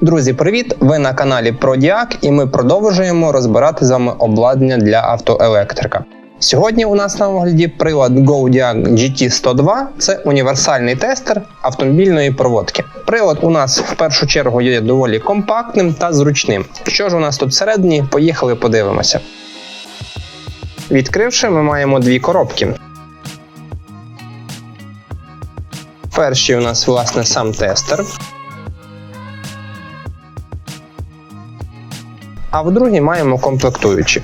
Друзі, привіт! Ви на каналі Продіак і ми продовжуємо розбирати з вами обладнання для автоелектрика. Сьогодні у нас на огляді прилад GoDiag GT102 це універсальний тестер автомобільної проводки. Прилад у нас в першу чергу є доволі компактним та зручним. Що ж у нас тут всередині? Поїхали подивимося. Відкривши, ми маємо дві коробки. Перший у нас, власне, сам тестер. А в другій маємо комплектуючі.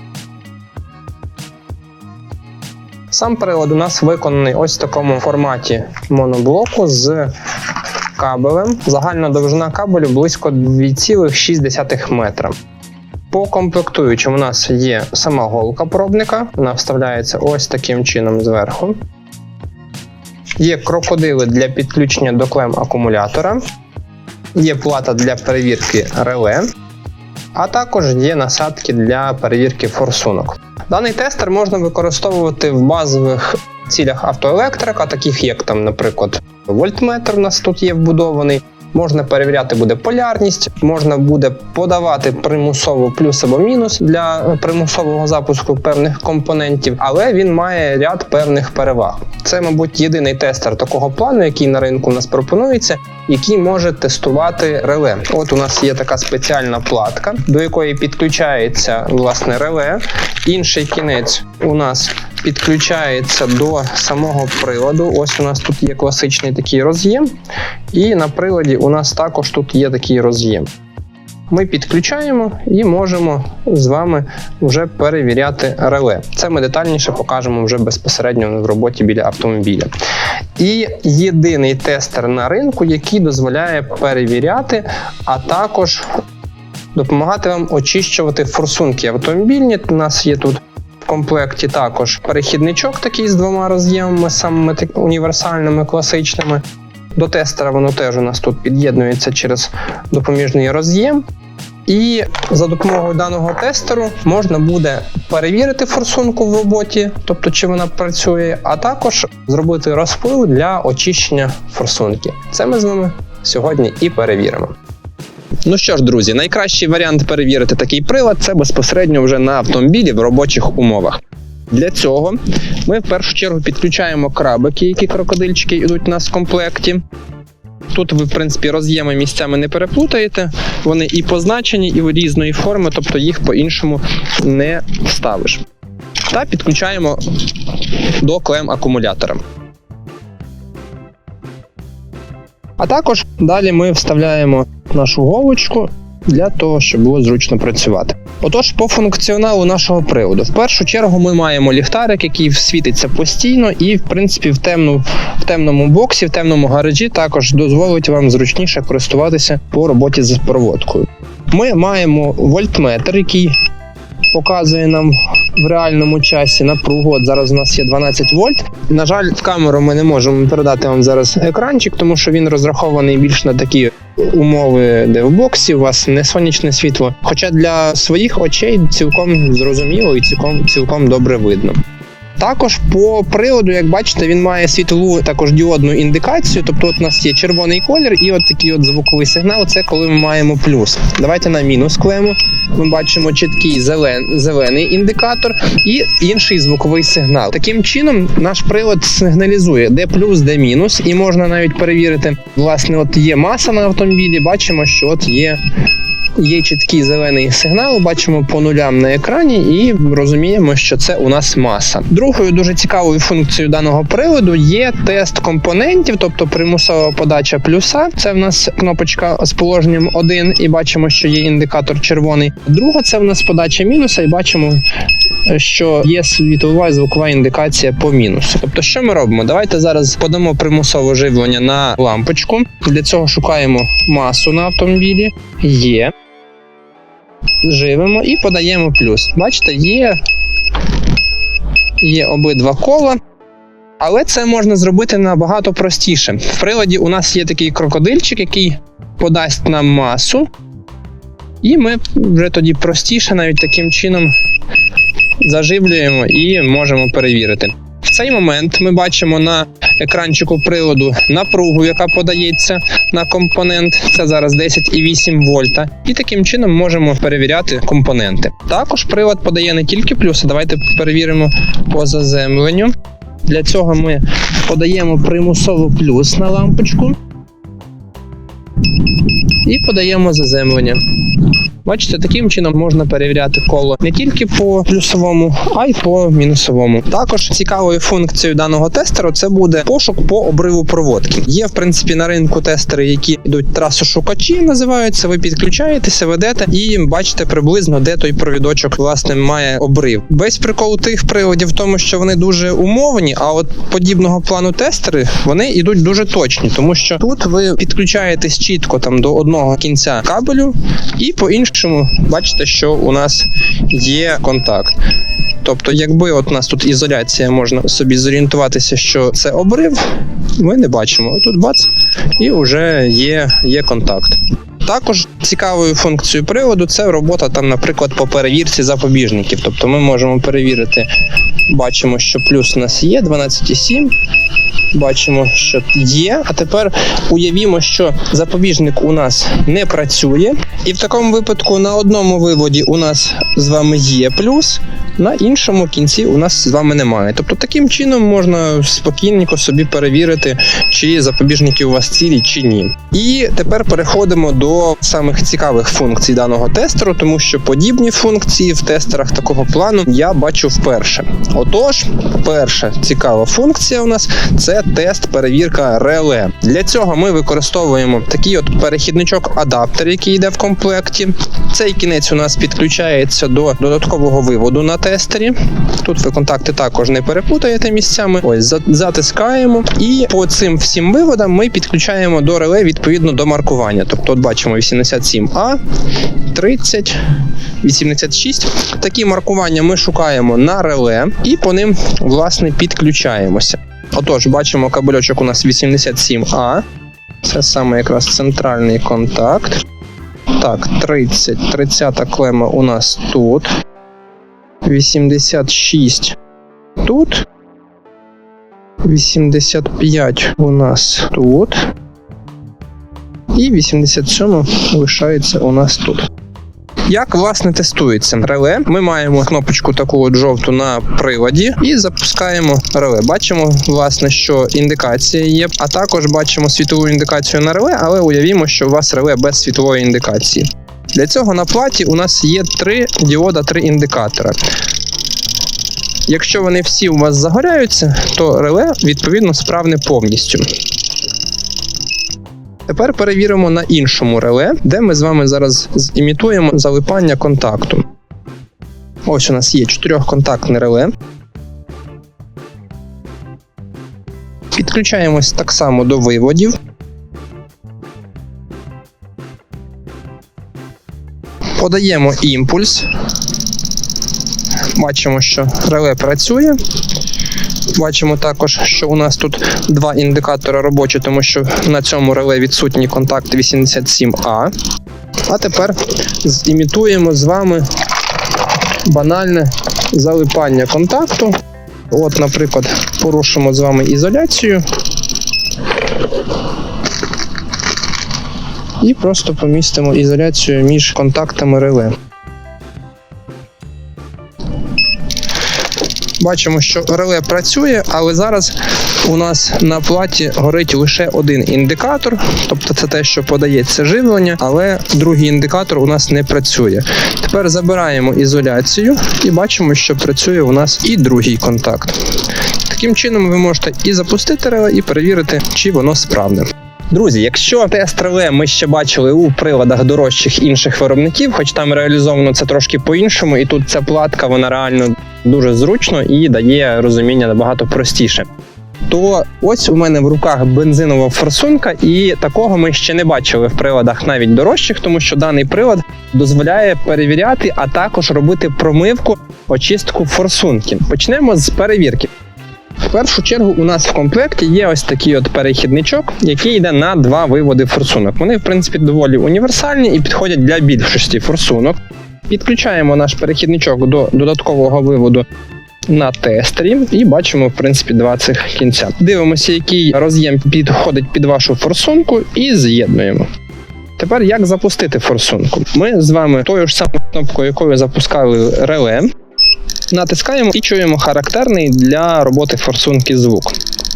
Сам прилад у нас виконаний ось в такому форматі моноблоку з кабелем. Загальна довжина кабелю близько 2,6 метра. По комплектуючим у нас є сама голка пробника, вона вставляється ось таким чином зверху. Є крокодили для підключення до клем акумулятора, є плата для перевірки реле, а також є насадки для перевірки форсунок. Даний тестер можна використовувати в базових цілях автоелектрика, таких як там, наприклад, вольтметр у нас тут є вбудований. Можна перевіряти буде полярність, можна буде подавати примусово плюс або мінус для примусового запуску певних компонентів, але він має ряд певних переваг. Це, мабуть, єдиний тестер такого плану, який на ринку у нас пропонується, який може тестувати реле. От у нас є така спеціальна платка, до якої підключається власне реле. Інший кінець у нас підключається до самого приладу. Ось у нас тут є класичний такий роз'єм, і на приладі у нас також тут є такий роз'єм. Ми підключаємо і можемо з вами вже перевіряти реле. Це ми детальніше покажемо вже безпосередньо в роботі біля автомобіля. І єдиний тестер на ринку, який дозволяє перевіряти, а також допомагати вам очищувати форсунки автомобільні. У нас є тут в комплекті також перехідничок такий з двома роз'ємами, самими універсальними, класичними. До тестера воно теж у нас тут під'єднується через допоміжний роз'єм. І за допомогою даного тестеру можна буде перевірити форсунку в роботі, тобто чи вона працює, а також зробити розпил для очищення форсунки. Це ми з вами сьогодні і перевіримо. Ну що ж, друзі, найкращий варіант перевірити такий прилад це безпосередньо вже на автомобілі в робочих умовах. Для цього ми в першу чергу підключаємо крабики, які крокодильчики йдуть у нас в комплекті. Тут ви, в принципі, роз'єми місцями не переплутаєте. Вони і позначені, і в різної форми, тобто їх по-іншому не вставиш. Та підключаємо до клем акумулятора. А також далі ми вставляємо нашу голочку для того, щоб було зручно працювати. Отож, по функціоналу нашого приводу, в першу чергу ми маємо ліхтарик, який світиться постійно, і в принципі в темну в темному боксі, в темному гаражі також дозволить вам зручніше користуватися по роботі з проводкою. Ми маємо вольтметр, який показує нам в реальному часі напругу. От зараз у нас є 12 вольт. На жаль, в камеру ми не можемо передати вам зараз екранчик, тому що він розрахований більш на такі умови, де в боксі у вас не сонячне світло. Хоча для своїх очей цілком зрозуміло і цілком, цілком добре видно. Також по приладу, як бачите, він має світлову також діодну індикацію. Тобто, от у нас є червоний колір і от такий от звуковий сигнал. Це коли ми маємо плюс. Давайте на мінус клеємо. Ми бачимо чіткий зелен, зелений індикатор і інший звуковий сигнал. Таким чином, наш прилад сигналізує, де плюс, де мінус, і можна навіть перевірити. Власне, от є маса на автомобілі. Бачимо, що от є Є чіткий зелений сигнал, бачимо по нулям на екрані, і розуміємо, що це у нас маса. Другою дуже цікавою функцією даного приладу є тест компонентів, тобто примусова подача плюса. Це в нас кнопочка з положенням 1, і бачимо, що є індикатор червоний. Друга це в нас подача мінуса, і бачимо, що є світлова і звукова індикація по мінусу. Тобто, що ми робимо? Давайте зараз подамо примусове живлення на лампочку. Для цього шукаємо масу на автомобілі. Є живемо і подаємо плюс. Бачите, є, є обидва кола. Але це можна зробити набагато простіше. В приладі у нас є такий крокодильчик, який подасть нам масу. І ми вже тоді простіше, навіть таким чином заживлюємо і можемо перевірити. Цей момент ми бачимо на екранчику приладу напругу, яка подається на компонент. Це зараз 10,8 вольта. І таким чином можемо перевіряти компоненти. Також прилад подає не тільки плюси. Давайте перевіримо по заземленню. Для цього ми подаємо примусово плюс на лампочку і подаємо заземлення. Бачите, таким чином можна перевіряти коло не тільки по плюсовому, а й по мінусовому. Також цікавою функцією даного тестеру це буде пошук по обриву проводки. Є в принципі на ринку тестери, які йдуть трасошукачі, називаються. Ви підключаєтеся, ведете і бачите приблизно, де той провідочок власне має обрив. Весь прикол тих приладів в тому, що вони дуже умовні, а от подібного плану тестери вони йдуть дуже точні, тому що тут ви підключаєтесь чітко там до одного кінця кабелю, і по іншому бачите, що у нас є контакт. Тобто, якби от у нас тут ізоляція, можна собі зорієнтуватися, що це обрив, ми не бачимо. Тут бац, і вже є, є контакт. Також цікавою функцією приладу це робота там, наприклад, по перевірці запобіжників. Тобто ми можемо перевірити, бачимо, що плюс у нас є 12,7. Бачимо, що є. А тепер уявімо, що запобіжник у нас не працює, і в такому випадку на одному виводі у нас з вами є плюс, на іншому кінці у нас з вами немає. Тобто таким чином можна спокійненько собі перевірити, чи запобіжники у вас цілі, чи ні. І тепер переходимо до самих цікавих функцій даного тестеру, тому що подібні функції в тестерах такого плану я бачу вперше. Отож, перша цікава функція у нас це тест перевірка реле. Для цього ми використовуємо такий от перехідничок адаптер, який йде в комплекті. Цей кінець у нас підключається до додаткового виводу на тестері. Тут ви контакти також не перепутаєте місцями. Ось затискаємо, і по цим всім виводам ми підключаємо до реле відповідно до маркування. Тобто, от бачимо 87А, 30, 86. Такі маркування ми шукаємо на реле і по ним власне підключаємося. Отож, бачимо кабельочок у нас 87А. Це саме якраз центральний контакт. Так, 30. 30 клема у нас тут. 86 тут. 85 у нас тут. І 87 лишається у нас тут. Як власне тестується реле? Ми маємо кнопочку таку от жовту на приладі і запускаємо реле. Бачимо, власне, що індикація є, а також бачимо світову індикацію на реле, але уявімо, що у вас реле без світлової індикації. Для цього на платі у нас є три діода, три індикатора. Якщо вони всі у вас загоряються, то реле відповідно справне повністю. Тепер перевіримо на іншому реле, де ми з вами зараз імітуємо залипання контакту. Ось у нас є чотирьохконтактне реле. Підключаємось так само до виводів. Подаємо імпульс. Бачимо, що реле працює. Бачимо також, що у нас тут два індикатори робочі, тому що на цьому реле відсутній контакт 87А. А тепер зімітуємо з вами банальне залипання контакту. От, наприклад, порушимо з вами ізоляцію. І просто помістимо ізоляцію між контактами реле. Бачимо, що реле працює, але зараз у нас на платі горить лише один індикатор, тобто це те, що подається живлення, але другий індикатор у нас не працює. Тепер забираємо ізоляцію і бачимо, що працює у нас і другий контакт. Таким чином ви можете і запустити реле, і перевірити, чи воно справне. Друзі, якщо тест реле ми ще бачили у приладах дорожчих інших виробників, хоч там реалізовано це трошки по-іншому, і тут ця платка вона реально дуже зручно і дає розуміння набагато простіше. То ось у мене в руках бензинова форсунка, і такого ми ще не бачили в приладах навіть дорожчих, тому що даний прилад дозволяє перевіряти, а також робити промивку, очистку форсунки. Почнемо з перевірки. В першу чергу у нас в комплекті є ось такий от перехідничок, який йде на два виводи форсунок. Вони, в принципі, доволі універсальні і підходять для більшості форсунок. Підключаємо наш перехідничок до додаткового виводу на тестері і бачимо, в принципі, два цих кінця. Дивимося, який роз'єм підходить під вашу форсунку, і з'єднуємо. Тепер як запустити форсунку? Ми з вами тою ж самою кнопкою, якою запускали реле, натискаємо і чуємо характерний для роботи форсунки звук.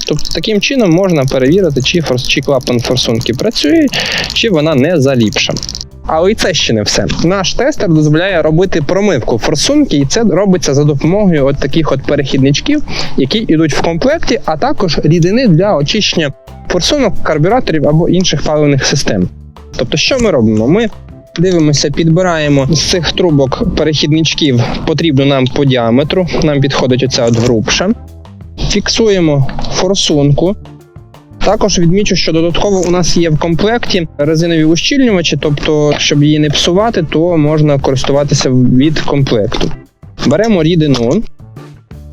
Тобто таким чином можна перевірити, чи, форс, чи клапан форсунки працює, чи вона не заліпша. Але і це ще не все. Наш тестер дозволяє робити промивку форсунки, і це робиться за допомогою от таких от перехідничків, які йдуть в комплекті, а також рідини для очищення форсунок, карбюраторів або інших паливних систем. Тобто, що ми робимо? Ми дивимося, підбираємо з цих трубок перехідничків потрібну нам по діаметру. Нам підходить оця от грубша. Фіксуємо форсунку. Також відмічу, що додатково у нас є в комплекті резинові ущільнювачі, тобто, щоб її не псувати, то можна користуватися від комплекту. Беремо рідину,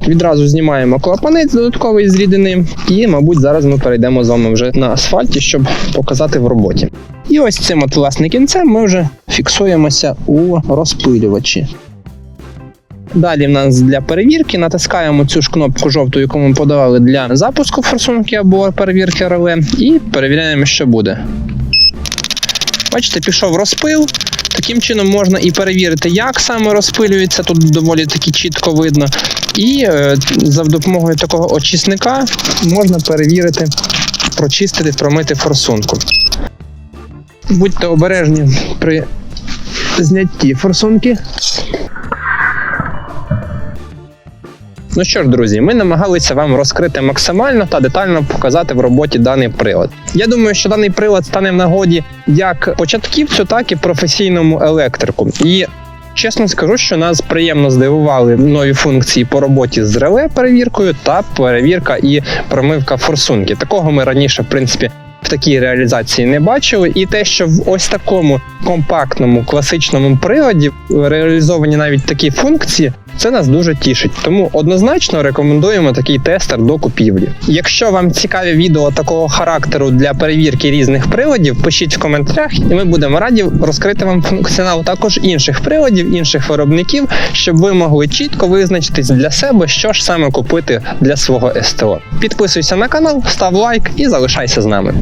відразу знімаємо клапанець додатковий з рідини, і, мабуть, зараз ми перейдемо з вами вже на асфальті, щоб показати в роботі. І ось цим от власне кінцем ми вже фіксуємося у розпилювачі. Далі в нас для перевірки натискаємо цю ж кнопку жовту, яку ми подавали для запуску форсунки або перевірки реле, і перевіряємо, що буде. Бачите, пішов розпил. Таким чином можна і перевірити, як саме розпилюється, тут доволі таки чітко видно. І е, за допомогою такого очисника можна перевірити, прочистити, промити форсунку. Будьте обережні при знятті форсунки. Ну що ж, друзі, ми намагалися вам розкрити максимально та детально показати в роботі даний прилад. Я думаю, що даний прилад стане в нагоді як початківцю, так і професійному електрику. І чесно скажу, що нас приємно здивували нові функції по роботі з реле перевіркою та перевірка і промивка форсунки. Такого ми раніше, в принципі. В такій реалізації не бачили, і те, що в ось такому компактному класичному приладі реалізовані навіть такі функції, це нас дуже тішить. Тому однозначно рекомендуємо такий тестер до купівлі. Якщо вам цікаві відео такого характеру для перевірки різних приладів, пишіть в коментарях, і ми будемо раді розкрити вам функціонал також інших приладів, інших виробників, щоб ви могли чітко визначитись для себе, що ж саме купити для свого СТО. Підписуйся на канал, став лайк і залишайся з нами.